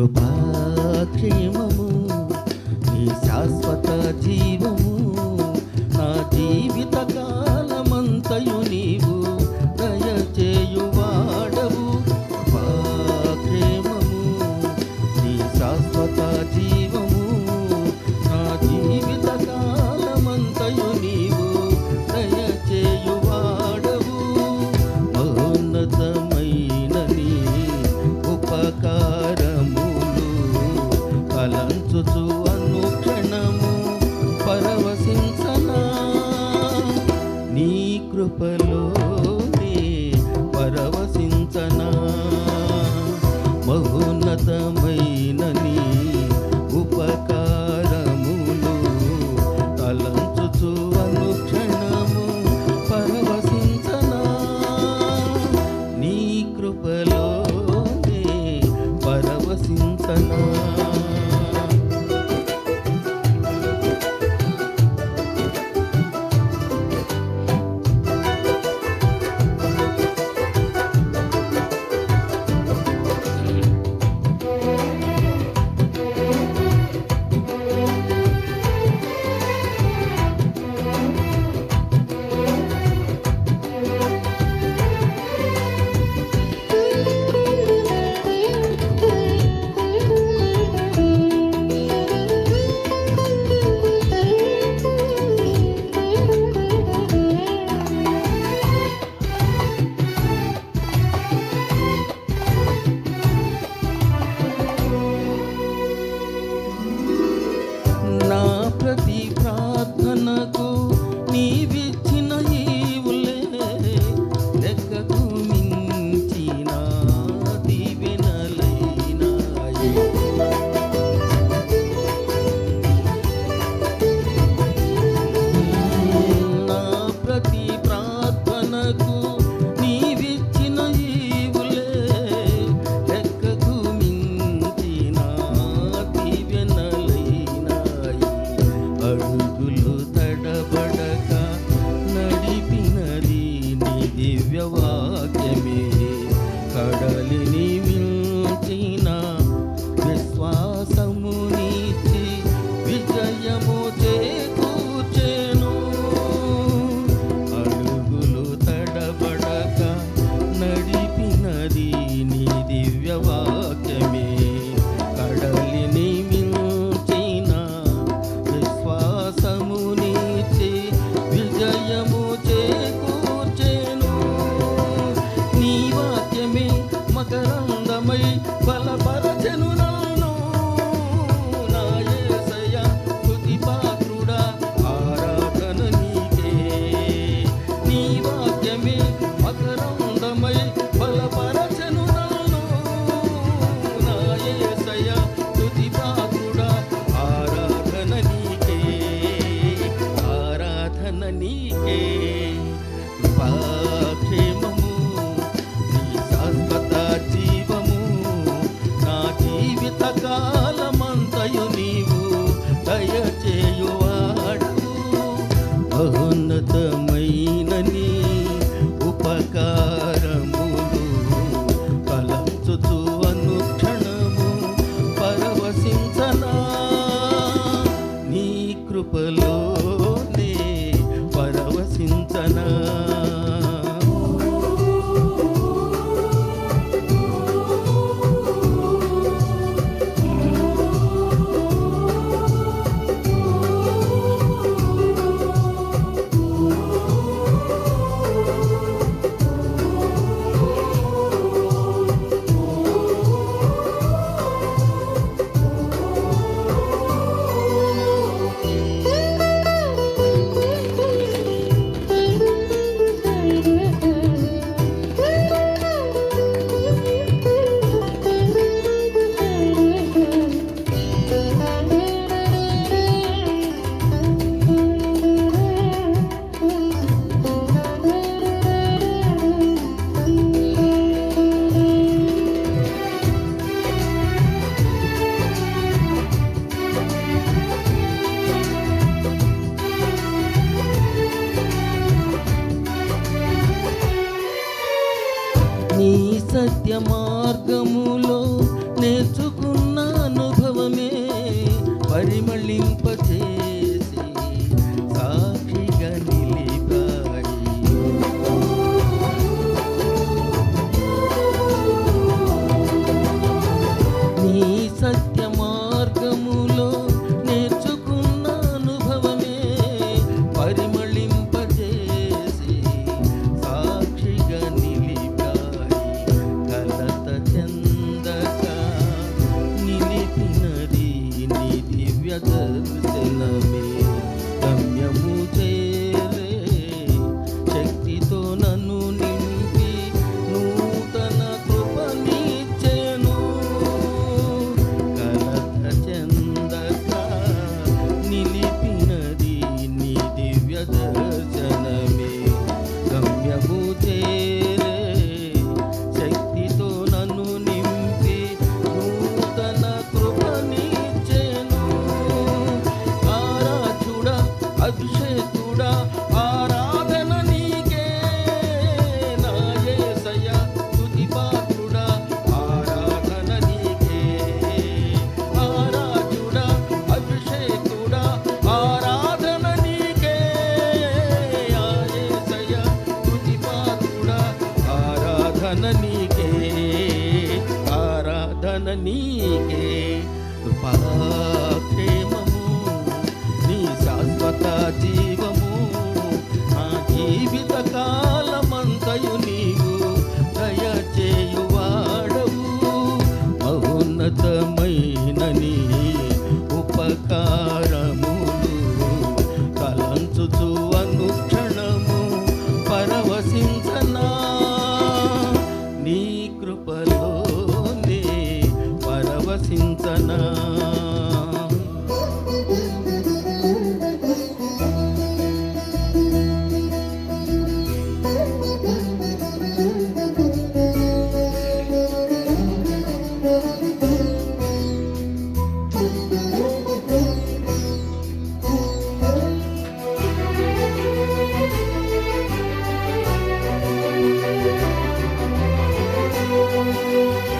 রূপা। నీ సత్య మార్గములో నేర్చుకున్న అనుభవమే. పరిమళింప व्यगत नमे నీకే నీ శాశ్వత జీవము ఆ జీవిత Música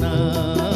能。